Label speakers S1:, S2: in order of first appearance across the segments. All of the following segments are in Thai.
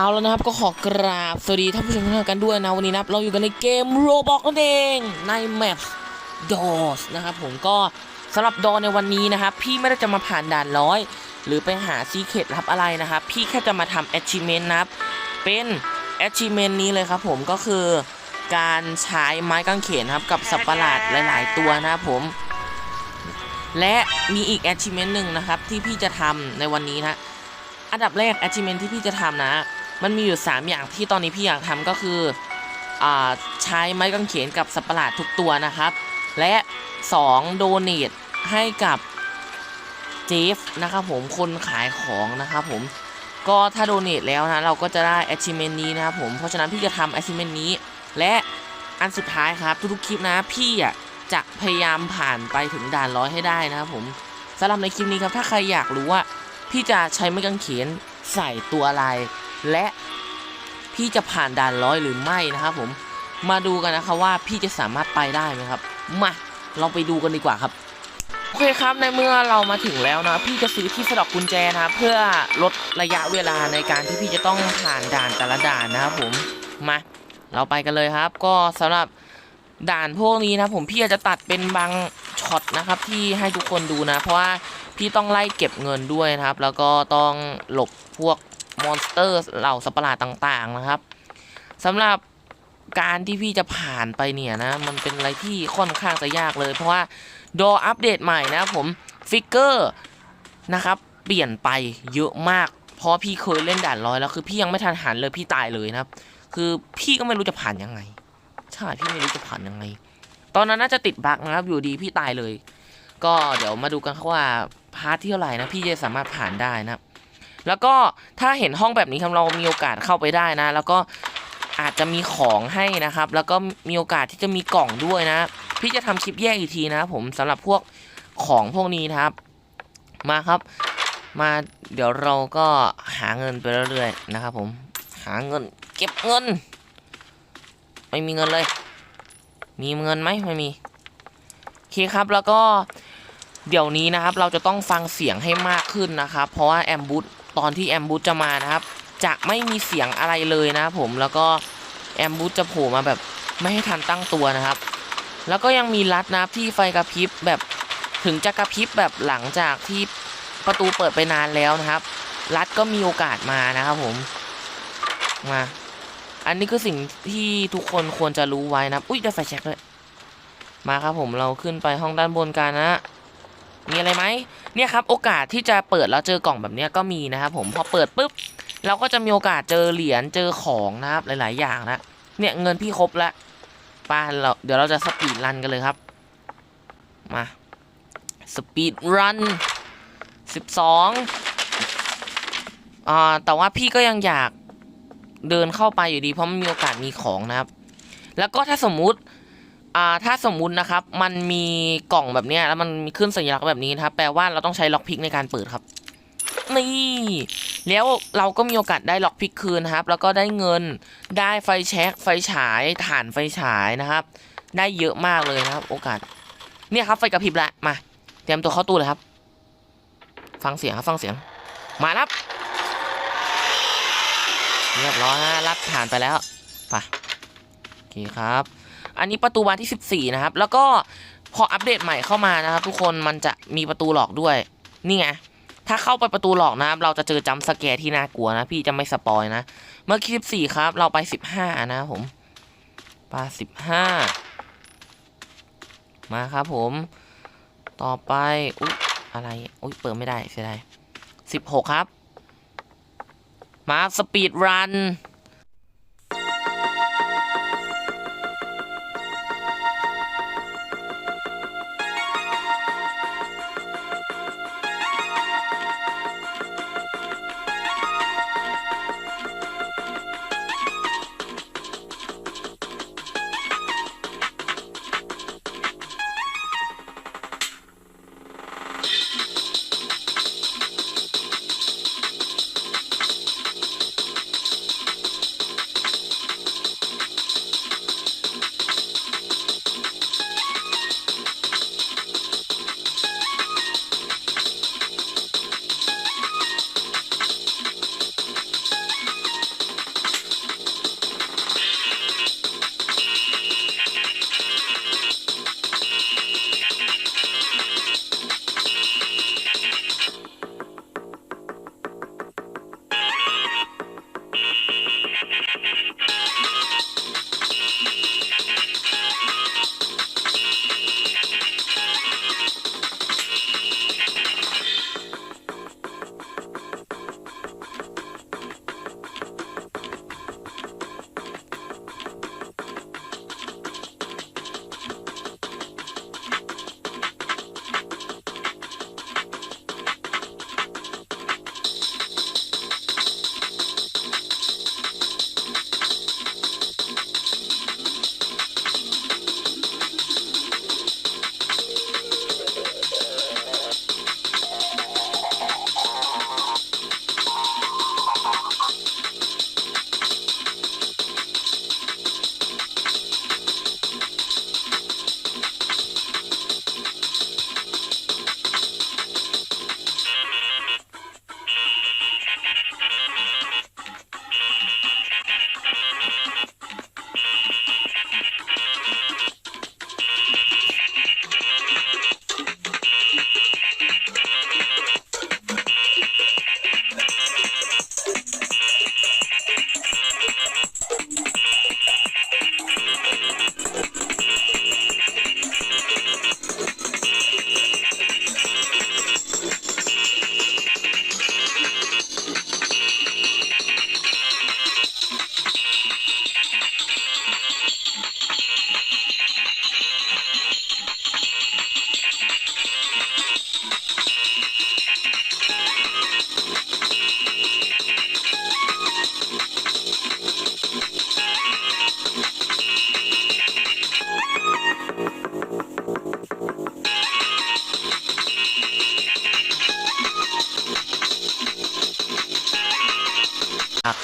S1: เอาแล้วนะครับก็ขอกราบสวัสดีท่านผู้ชมทุกท่านกันด้วยนะวันนี้นับเราอยู่กันในเกมโรบอกนั่นเองในแมปดอสนะครับผมก็สำหรับดอในวันนี้นะครับ พี่ไม่ได้จะมาผ่านด่านร้อย หรือไปหาซีเคร็ตลับอะไรนะครับ พี่แค่จะมาทำ achievement นะครับเป็น achievement นี้เลยครับผมก็คือการใช้ไม้กางเขนครับกับสัตว์ประหลาดหลาย ๆ ตัวนะครับผม และมีอีก achievement หนึ่งนะครับที่พี่จะทำในวันนี้นะอันดับแรก achievement ที่พี่จะทำนะ มันมีอยู่ 3 อย่างที่ตอนนี้พี่อยากทำก็คืออ่าใช้ไม้กางเขนกับสัปะหลาดทุกตัวนะครับ และ 2 โดเนทให้กับเจฟนะครับผมคนขายของนะครับผมก็ถ้าโดเนทแล้วนะเราก็จะได้ achievement นี้นะครับผมเพราะฉะนั้นพี่จะทำ achievement นี้ และอันสุดท้ายครับ ทุกๆคลิปนะพี่อะจะพยายามผ่านไปถึงด่านร้อยให้ได้นะครับผมสำหรับในคลิปนี้ครับถ้าใครอยากรู้ว่า พี่จะใช้ไม้กางเขนใส่ตัวอะไร และพี่จะผ่านด่านร้อยหรือไม่นะครับผมมาดูกันนะครับว่าพี่จะสามารถไปได้ไหมครับ มาเราไปดูกันดีกว่าครับโอเคครับในเมื่อเรามาถึงแล้วนะพี่จะซื้อที่สะดอกกุญแจนะเพื่อลดระยะเวลาในการที่พี่จะต้องผ่านด่านแต่ละด่านนะครับผมมาเราไปกันเลยครับ ก็สำหรับด่านพวกนี้นะผมพี่จะตัดเป็นบางช็อตนะครับที่ให้ทุกคนดูนะ เพราะว่าพี่ต้องไล่เก็บเงินด้วยนะครับ แล้วก็ต้องหลบพวก มอนสเตอร์เหล่าสัตว์ประหลาดต่าง ๆ นะครับสำหรับการที่พี่จะผ่านไปเนี่ยนะ มันเป็นอะไรที่ค่อนข้างจะยากเลย เพราะว่าดออัปเดตใหม่นะผมฟิกเกอร์นะครับ เปลี่ยนไปเยอะมาก เพราะพี่เคยเล่นด่านร้อยแล้วคือพี่ยังไม่ทันหันเลยพี่ตายเลยนะครับ คือพี่ก็ไม่รู้จะผ่านยังไงใช่พี่ไม่รู้จะผ่านยังไง ตอนนั้นน่าจะติดบั๊กนะครับ อยู่ดีพี่ตายเลย ก็เดี๋ยวมาดูกันครับว่าพาร์ทที่เท่าไหร่นะพี่จะสามารถผ่านได้นะครับ แล้วก็ถ้าเห็นห้องแบบนี้ครับเรามีโอกาสเข้าไปได้นะ แล้วก็อาจจะมีของให้นะครับ แล้วก็มีโอกาสที่จะมีกล่องด้วยนะ พี่จะทำคลิปแยกอีกทีนะครับผมสำหรับพวกของพวกนี้นะครับ มาครับ มาเดี๋ยวเราก็หาเงินไปเรื่อยๆนะครับ ผมหาเงิน เก็บเงิน ไม่มีเงินเลย มีเงินไหมไม่มีโอเคครับแล้วก็เดี๋ยวนี้นะครับเราจะต้องฟังเสียงให้มากขึ้นนะครับ เพราะว่าแอมบูต ตอนที่แอมบูตจะมานะครับ จะไม่มีเสียงอะไรเลยนะครับผมแล้วก็แอมบูตจะโผล่มาแบบไม่ให้ทันตั้งตัวนะครับ แล้วก็ยังมีรัดนะครับที่ไฟกระพริบแบบถึงจะกระพริบแบบหลังจากที่ประตูเปิดไปนานแล้วนะครับ รัดก็มีโอกาสมานะครับผมมา อันนี้คือสิ่งที่ทุกคนควรจะรู้ไว้นะ อุ้ยได้ไฟแช็กเลย มาครับผมเราขึ้นไปห้องด้านบนกันนะ มีอะไรไหมเนี่ยครับโอกาสที่จะเปิดแล้วเจอกล่องแบบเนี้ยก็มีนะครับผมพอเปิดปุ๊บเราก็จะมีโอกาสเจอเหรียญเจอของนะครับหลาย ๆ อย่างนะเนี่ยเงินพี่ครบแล้วป้าเราเดี๋ยวเราจะสปีดรันกันเลยครับมาสปีดรันสิบสองอ่าแต่ว่าพี่ก็ยังอยากเดินเข้าไปอยู่ดีเพราะมันมีโอกาสมีของนะครับ แล้วก็ถ้าสมมุติ อ่าถ้าสมมุตินะครับ มันมีกล่องแบบเนี้ยแล้วมันมีขึ้นสัญลักษณ์แบบนี้นะครับ แปลว่าเราต้องใช้ล็อกพิกในการเปิดครับ นี่ แล้วเราก็มีโอกาสได้ล็อกพิกคืนนะครับ แล้วก็ได้เงิน ได้ไฟแช็กไฟฉายถ่านไฟฉายนะครับ ได้เยอะมากเลยนะครับ โอกาส เนี่ยครับไฟกระพริบล้วมา เตรียมตัวเข้าตู้เลยครับ ฟังเสียงครับฟังเสียง มาครับ เรียบร้อยฮะรับผ่านไปแล้วไปโอเคครับ อันนี้ประตูบานที่ 14 นะครับ แล้วก็พออัปเดตใหม่เข้ามานะครับ ทุกคนมันจะมีประตูหลอกด้วย นี่ไง ถ้าเข้าไปประตูหลอกนะครับ เราจะเจอจัมสแกร์ที่น่ากลัวนะ พี่จะไม่สปอยนะ เมื่อคลิป4ครับ เราไป 15 นะผมปา15 มาครับผม ต่อไป อุ๊ยอะไร อุ๊ย เปิดไม่ได้เสียดาย16 ครับ มาสปีดรัน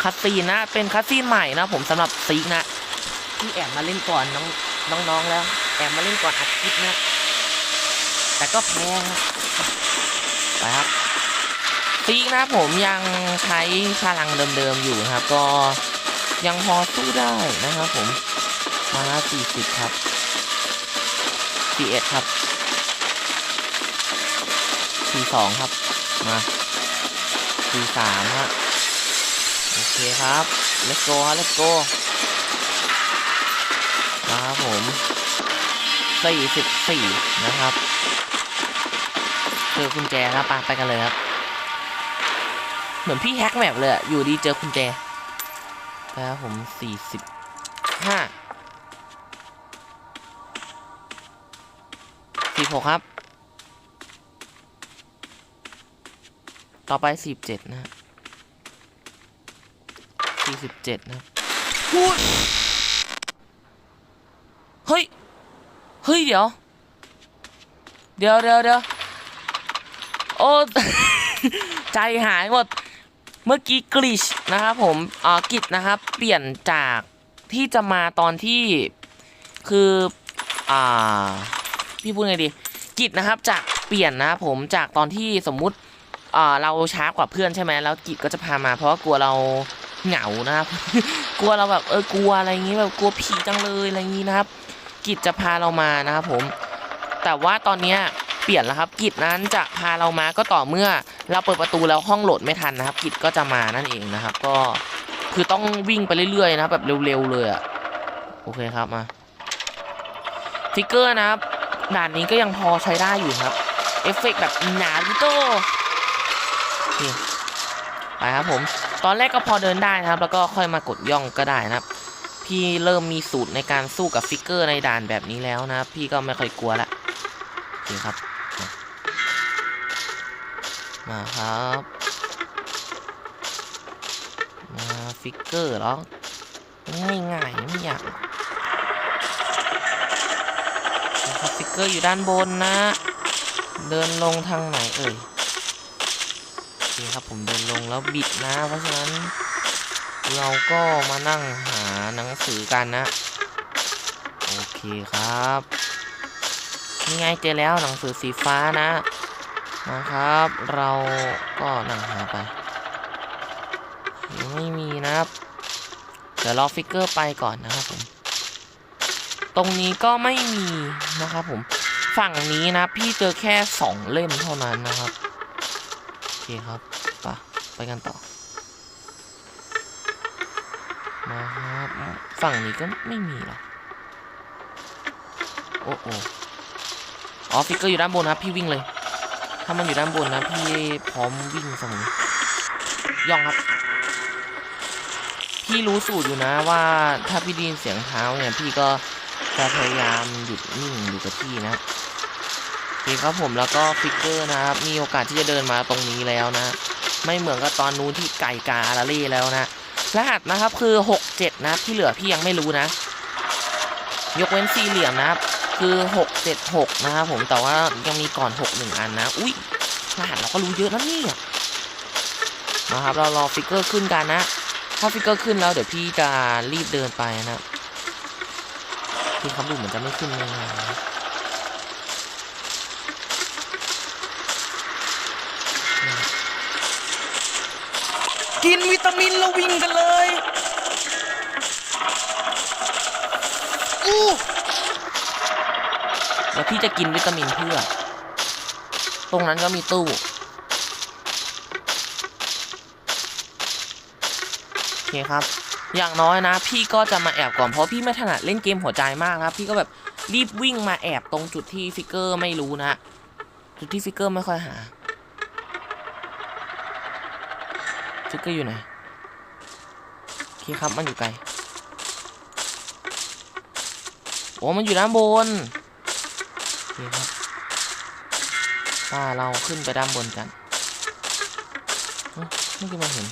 S1: คัสซีนนะ เป็นคัสซีนใหม่นะผมสำหรับซีกนะที่แอบมาเล่นก่อนน้องน้องๆแล้ว แอบมาเล่นก่อนอัดคลิปนะ แต่ก็แพ้นะไปครับซีกนะผมยังใช้พลังเดิมๆอยู่นะครับ ก็ยังพอสู้ได้นะครับผมมาละสี่สิบครับสี่เอ็ดครับสี่สองครับมาสี่สามฮะ เคครับ let's go ฮะ let's go มาครับผมสี่สิบสี่นะครับเจอกุญแจครับไปไปกันเลยครับ เหมือนพี่แฮกแมปเลยอะอยู่ดีเจอกุญแจแล้วผมสี่สิบห้าสี่หกครับ ต่อไปสี่เจ็ดนะฮะ สี่สิบเจ็ดนะครับเฮ้ย เฮ้ย เดี๋ยว เดี๋ยวเดี๋ยวเดี๋ยวโอ้ใจหายหมด เมื่อกี้กลิชนะครับผมอ่ากิจนะครับ เปลี่ยนจากที่จะมาตอนที่คืออ่าพี่พูดไงดี กิจนะครับจากเปลี่ยนนะครับผมจากตอนที่สมมุติอ่าเราช้ากว่าเพื่อนใช่ไหมแล้วกิจก็จะพามาเพราะกลัวเรา เหงานะครับ กลัวเราแบบเออกลัวอะไรอย่างงี้แบบกลัวผีจังเลยอะไรอย่างงี้นะครับ กิจจะพาเรามานะครับผม แต่ว่าตอนเนี้ยเปลี่ยนแล้วครับ กิจนั้นจะพาเรามาก็ต่อเมื่อเราเปิดประตูแล้วห้องโหลดไม่ทันนะครับ กิจก็จะมานั่นเองนะครับ ก็คือต้องวิ่งไปเรื่อยๆนะครับแบบเร็วๆเลยอะโอเคครับมาฟิกเกอร์นะครับด่านนี้ก็ยังพอใช้ได้อยู่ครับ เอฟเฟกต์แบบนารูโต ไปครับผม ตอนแรกก็พอเดินได้นะครับ แล้วก็ค่อยมากดย่องก็ได้นะครับ พี่เริ่มมีสูตรในการสู้กับฟิกเกอร์ในด่านแบบนี้แล้วนะครับ พี่ก็ไม่ค่อยกลัวละโอเคครับ มาครับมาฟิกเกอร์หรอง่ายๆไม่อยากครับฟิกเกอร์อยู่ด้านบนนะ เดินลงทางไหนเอ่ย เคครับผมเดินลงแล้วบิดนะ เพราะฉะนั้น เราก็มานั่งหาหนังสือกันนะ โอเคครับนี่ไงเจอแล้วหนังสือสีฟ้านะนะครับ เราก็นั่งหาไปยังไม่มีนะครับเดี๋ยวรอฟิกเกอร์ไปก่อนนะครับผมตรงนี้ก็ไม่มีนะครับผมฝั่งนี้นะพี่เจอแค่สองเล่มเท่านั้นนะครับ เคครับไปไปกันต่อ มาครับฝั่งนี้ก็ไม่มีหรอโอ้โออ๋อฟิกเกอร์อยู่ด้านบนนะครับพี่วิ่งเลย ถ้ามันอยู่ด้านบนนะพี่พร้อมวิ่งเสมอย่องครับ พี่รู้สูตรอยู่นะว่าถ้าพี่ไดยินเสียงเท้าเนี่ยพี่ก็จะพยายามหยุดนิ่งอยู่กับที่นะ โอเครับผมแล้วก็ฟิกเกอร์นะครับมีโอกาสที่จะเดินมาตรงนี้แล้วนะ ไม่เหมือนกับตอนนู้นที่ไก่กาลาเล่แล้วนะรหัสนะครับคือ 67 นะครับที่เหลือพี่ยังไม่รู้นะ ยกเว้นสี่เหลี่ยมนะครับคือ 676 นะครับผมแต่ว่ายังมีก่อน 61 อันนะ อุ้ยรหัสเราก็รู้เยอะนะนี่นะครับเรารอฟิกเกอร์ขึ้นกันนะ ถ้าฟิกเกอร์ขึ้นแล้วเดี๋ยวพี่จะรีบเดินไปนะพี่ครับดูเหมือนจะไม่ขึ้นง่ายนะ กินวิตามินแล้ววิ่งกันเลยอู้แล้วพี่จะกินวิตามินเพื่อ ตรงนั้นก็มีตู้โอเคครับ อย่างน้อยนะ พี่ก็จะมาแอบก่อนเพราะพี่ไม่ถนัดเล่นเกมหัวใจมากนะครับพี่ก็แบบรีบวิ่งมาแอบตรงจุดที่ฟิกเกอร์ไม่รู้นะ จุดที่ฟิกเกอร์ไม่ค่อยหา ฟิกเกอร์อยู่ไหนโอเคครับมันอยู่ไกลโอ้มันอยู่ด้านบนโอเคครับป้าเราขึ้นไปด้านบนกันเมื่อกี้มันเห็น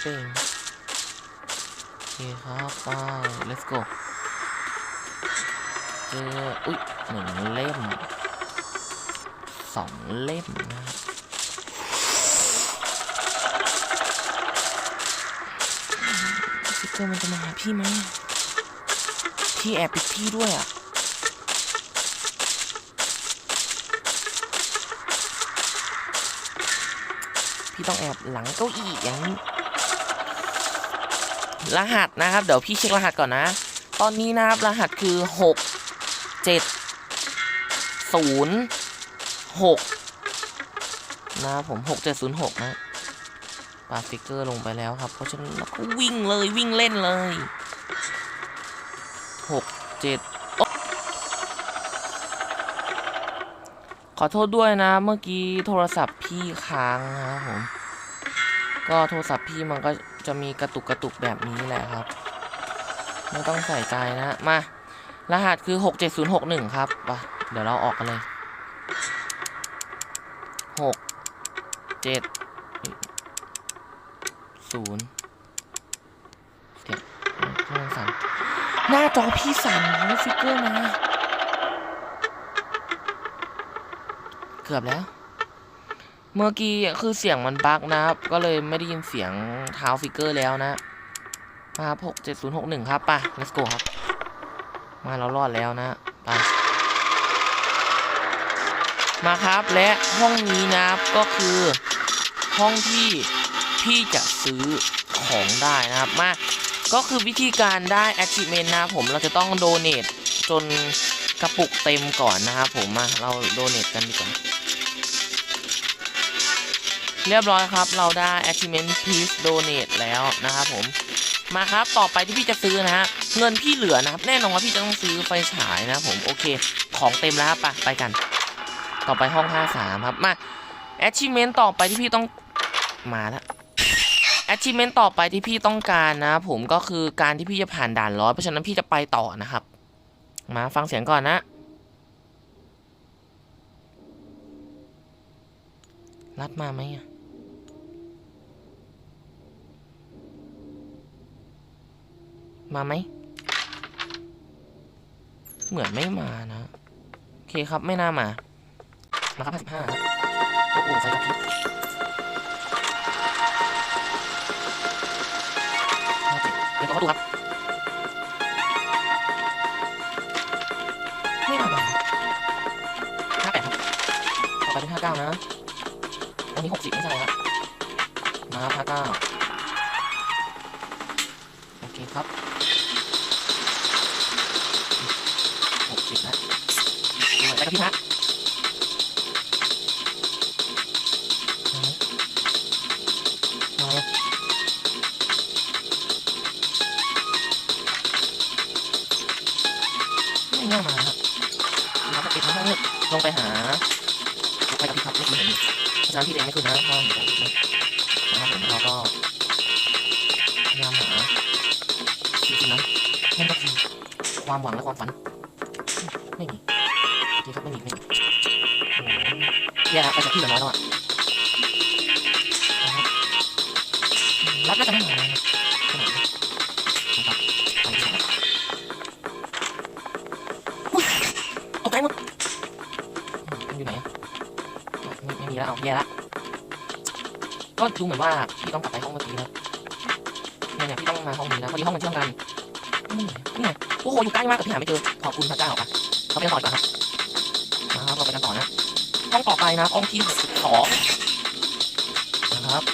S1: เป้งโอเคครับไป let's go เจออุ๊ยหนึ่งเล่มสองเล่มนะครับ เกอร์มันจะมาหาพี่ไหมพี่แอบปิดพี่ด้วยอะพี่ต้องแอบหลังเก้าอี้อย่างนี้รหัสนะครับ เดี๋ยวพี่เช็ครหัสก่อนนะ ตอนนี้นะครับรหัสคือหกเจ็ดศูนย์หกนะครับผมหกเจ็ดศูนย์หกนะ ปาฟิกเกอร์ลงไปแล้วครับ เพราะฉะนั้นเราก็วิ่งเลยวิ่งเล่นเลยหกเจ็ดขอโทษด้วยนะ เมื่อกี้โทรศัพท์พี่ค้างนะครับผม ก็โทรศัพท์พี่มันก็จะมีกระตุกกระตุกแบบนี้แหละครับ ไม่ต้องใส่ใจนะ มา รหัสคือ 67061 ครับไปเดี๋ยวเราออกกันเลย 6 7 หน้าจอพี่สั่นแล้วฟิกเกอร์มา เกือบแล้ว เมื่อกี้คือเสียงมันบั๊กนะครับ ก็เลยไม่ได้ยินเสียงเท้าฟิกเกอร์แล้วนะ มาครับหกเจ็ดศูนย์หกหนึ่งครับ ไป let's go ครับ มาเรารอดแล้วนะ ไป มาครับและห้องนี้นะครับก็คือห้องที่พี่จะซื้อของได้นะครับ มา ก็คือวิธีการได้ achievement นะผมเราจะต้องโดเน a จนกระปุกเต็มก่อนนะครับผมมาเราโดเน a กันดีกว่าเรียบร้อยครับ เราได้ achievement please donate แล้วนะครับผมมาครับต่อไปที่พี่จะซื้อนะฮะเงินพี่เหลือนะครับ แน่นอนว่าพี่จะต้องซื้อไฟฉายนะผมโอเค ของเต็มแล้วครับไปไปกัน ต่อไปห้อง 53 ครับมา achievement ต่อไปที่พี่ต้องมาแล้ว achievement ต่อไปที่พี่ต้องการนะ ผมก็คือการที่พี่จะผ่านด่านร้อยเพราะฉะนั้นพี่จะไปต่อนะครับ มาฟังเสียงก่อนนะรัดมาไหมอะมาไหม เหมือนไม่มานะ โอเคครับไม่น่ามานะครับ55ครับโอ้โหไฟกระพริบ ดี๋ยวต้อดูครับ ไม่น่ามา58ครับต่อไปเป็น59นะ อันนี้60ไม่ใช่ครับมาครับ59โอเคครับหกสิบนะไปกับพี่พักะฉะนั้นพี่เองไม่ขึ้นะห้องนะครับผมเราก็พยายามหาสิ่งนั้นนั่นก็คือความหวังและความฝัน ไม่มีโอเคครับไม่มีไม่มีโอ้โหแย่แล้วไปจากที่เหลือน้อยแล้วอะรับน่าจะไม่มาขนาดนี้นะครับไปที่ไหนอุ๊ยตกใจหมดมันอยู่ไหนอะไม่มีแล้วเอาแย่ละ ก็ดูเหมือนว่าพี่ต้องกลับไปห้องเมื่อกี้นะเนี่ยเนี่ยพี่ต้องมาห้องนี้นะพอดีห้องมันเชื่อมกันนี่ไงนี่ไงโอ้โหอยู่ใกล้มากแต่พี่หาไม่เจอขอบคุณพระเจ้าอะเราไปกันต่อดีกว่าครับมาครับเราไปกันต่อนะห้องต่อไปนะห้องที่สองนะครับ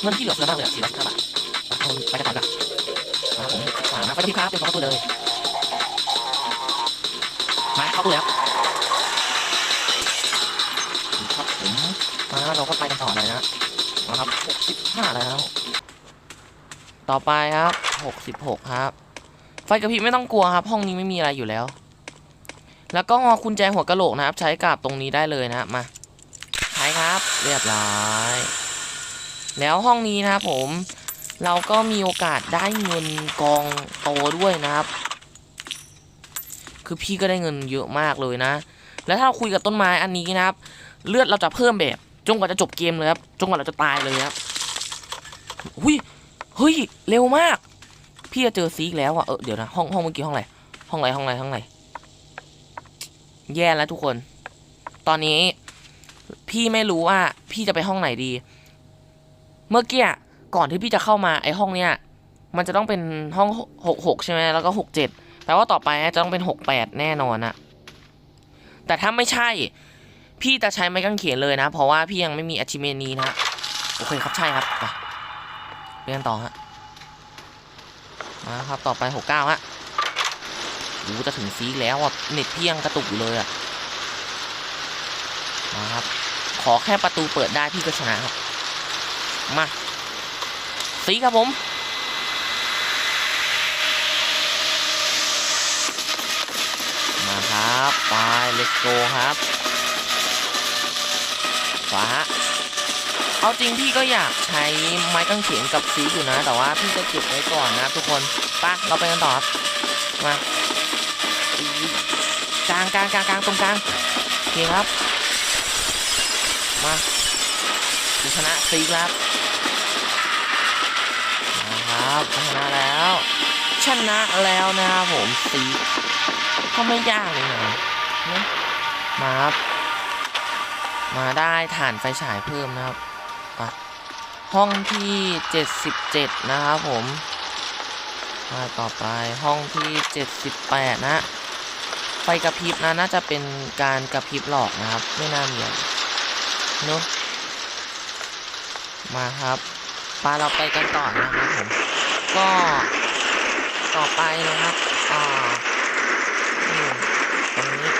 S1: เงินที่เหลือเฟือมากเลยสี่ร้อยห้าบาทไปกันต่อดีกว่ามาผมสามนะไปที่ครับเตรียมเข้าตูเลยมาเข้าประตูแล้วครับผมมาเราก็ไปกันต่อเลยนะ มาครับหกสิบห้าแล้ว ต่อไปครับหกสิบหกครับ ไฟกระพริบไม่ต้องกลัวครับ ห้องนี้ไม่มีอะไรอยู่แล้ว แล้วก็กุญแจหัวกะโหลกนะครับ ใช้กับตรงนี้ได้เลยนะครับมา ใช้ครับ เรียบร้อย แล้วห้องนี้นะครับผม เราก็มีโอกาสได้เงินกองโตด้วยนะครับคือพี่ก็ได้เงินเยอะมากเลยนะ แล้วถ้าเราคุยกับต้นไม้อันนี้นะครับ เลือดเราจะเพิ่มแบบ จนกว่าจะจบเกมเลยครับจนกว่าเราจะตายเลยครับหุยเฮ้ยเร็วมาก พี่จะเจอซีกแล้วอะเออเดี๋ยวนะห้องห้องเมื่อกี้ห้องอะไรห้องอะไรห้องอะไรห้องอะไรแย่แล้วทุกคน ตอนนี้ พี่ไม่รู้ว่า พี่จะไปห้องไหนดี เมื่อกี้ก่อนที่พี่จะเข้ามาไอห้องเนี้ยมันจะต้องเป็นห้องหกหกใช่ไหมแล้วก็หกเจ็ดแปลว่าต่อไปจะต้องเป็นหกแปดแน่นอนอะแต่ถ้าไม่ใช่ พี่จะใช้ไม้กางเขนเลยนะ เพราะว่าพี่ยังไม่มี achievement นี้นะโอเคครับใช่ครับไปเรียนต่อฮะมาครับต่อไปหกเก้าฮะดูจะถึงซีแล้วอะเน็ตพี่ยังกระตุกอยู่เลยอะมาครับ ขอแค่ประตูเปิดได้พี่ก็ชนะครับมาซีครับผมมาครับ ไป let's go ครับ ขวาฮะเอาจริงพี่ก็อยากใช้ไม้กางเขนกับซีอยู่นะ แต่ว่าพี่จะเก็บไว้ก่อนนะทุกคนปะเราไปกันต่อครับมากลางกลางกลางกลางตรงกลางโอเคครับ มาชนะซีครับนะครับชนะแล้วชนะแล้วนะครับผมซีก็ไม่ยากเลยนะมาครับ มาได้ฐานไฟฉายเพิ่มนะครับห้องที่ 77 นะครับผม มาต่อไปห้องที่ 78 นะ ไฟกระพริบนะน่าจะเป็นการกระพริบหลอกนะครับ ไม่น่ามีอะไรเนอะมาครับปาเราไปกันต่อนะครับผม ก็ต่อไปนะครับอ่านี่ตรงนี้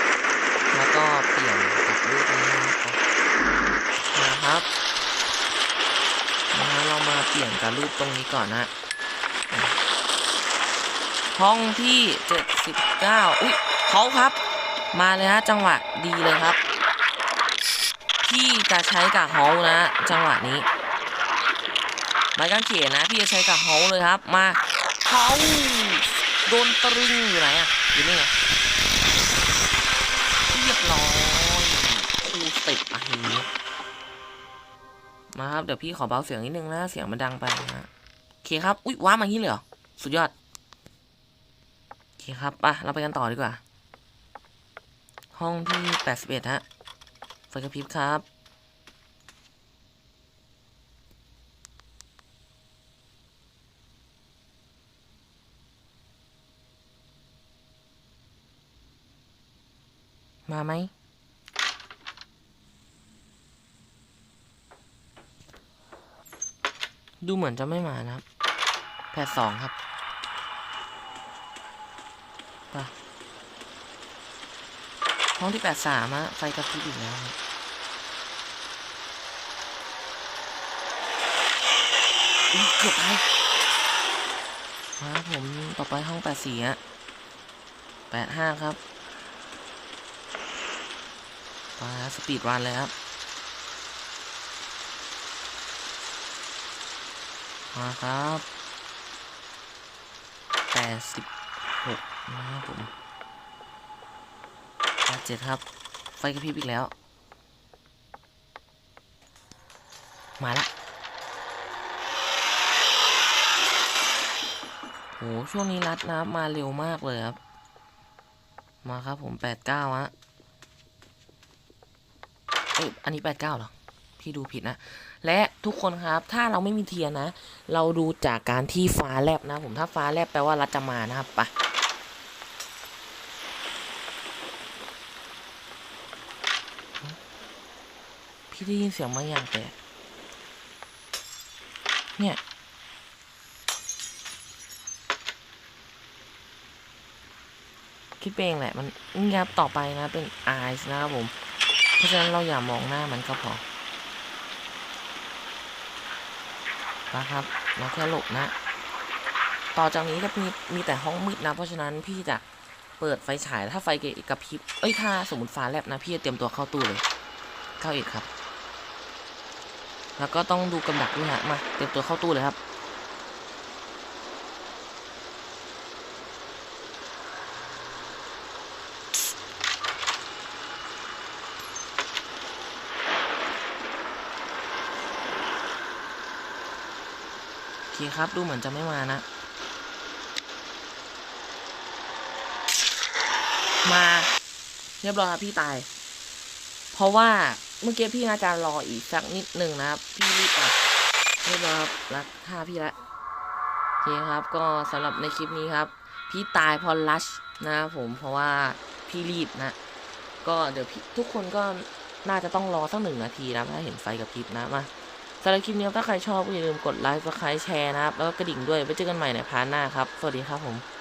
S1: แล้วก็เปลี่ยนกับรูปนี้ นะครับนะเรามาเปลี่ยนกับรูปตรงนี้ก่อนนะ ห้องที่ 79 อุ๊ยเขาครับ มาเลยฮะจังหวะดีเลยครับ พี่จะใช้กับเฮานะ จังหวะนี้ไม้กางเขนนะ พี่จะใช้กับเฮาเลยครับ มาเฮาโดนตรึงอยู่ไหนอะอยู่นี่ไงเรียบร้อยคูสเต็ปอะทีนี้ มาครับ เดี๋ยวพี่ขอเบาเสียงนิดนึงนะ เสียงมันดังไปนะฮะโอเคครับ อุ๊ยว้ามาอย่างนี้เลยเหรอ สุดยอด โอเคครับไปเราไปกันต่อดีกว่า ห้องที่81ฮะ ไฟกระพริบครับ มาไหม ดูเหมือนจะไม่มานะครับ แพทสองครับไปห้องที่แปดสามอะไฟกระพริบอีกแล้วครับเกือบไปมาครับผมต่อไปห้องแปดสี่อะแปดห้าครับไปสปีดรันเลยครับ มาครับแปดสิบหกนะครับผมแปดเจ็ดครับ ไฟกระพริบอีกแล้ว มาละโห ช่วงนี้รัดนะมาเร็วมากเลยครับ มาครับผมแปดเก้าฮะเอ้ยอันนี้แปดเก้าเหรอ พี่ดูผิดนะ และทุกคนครับถ้าเราไม่มีเทียนนะ เราดูจากการที่ฟ้าแลบนะผมถ้าฟ้าแลบแปลว่ารัฐจะมานะครับไปะพี่ได้ยินเสียงบางอย่างแปลกเนี่ยคิดเองแหละมันนี่ครับต่อไปนะเป็น eyes นะครับผม เพราะฉะนั้นเราอย่ามองหน้ามันก็พอ นะครับเราแค่หลบนะ ต่อจากนี้จะมีมีแต่ห้องมืดนะ เพราะฉะนั้นพี่จะเปิดไฟฉายถ้าไฟกระพริบเอ้ยถ้าสมมติฟ้าแลบนะพี่จะเตรียมตัวเข้าตู้เลยเข้าอีกครับ แล้วก็ต้องดูกำดักด้วยฮะมาเตรียมตัวเข้าตู้เลยครับ เคครับ ดูเหมือนจะไม่มานะ มาเรียบร้อยครับพี่ตาย เพราะว่าเมื่อกี้พี่น่าจะรออีกสักนิดหนึ่งนะครับ พี่รีบอะเรียบร้อยครับรักท่าพี่ละโอเคครับ ก็สำหรับในคลิปนี้ครับ พี่ตายเพอลัชนะครับผมเพราะว่าพี่รีบนะก็เดี๋ยวพี่ทุกคนก็น่าจะต้องรอสักหนึ่งนาทีนะถ้าเห็นไฟกับพริบนะมา สำหรับคลิปนี้ถ้าใครชอบก็อย่าลืมกดไลค์กดแชร์นะครับ แล้วก็กระดิ่งด้วยไว้เจอกันใหม่ในพาร์ทหน้าครับ สวัสดีครับผม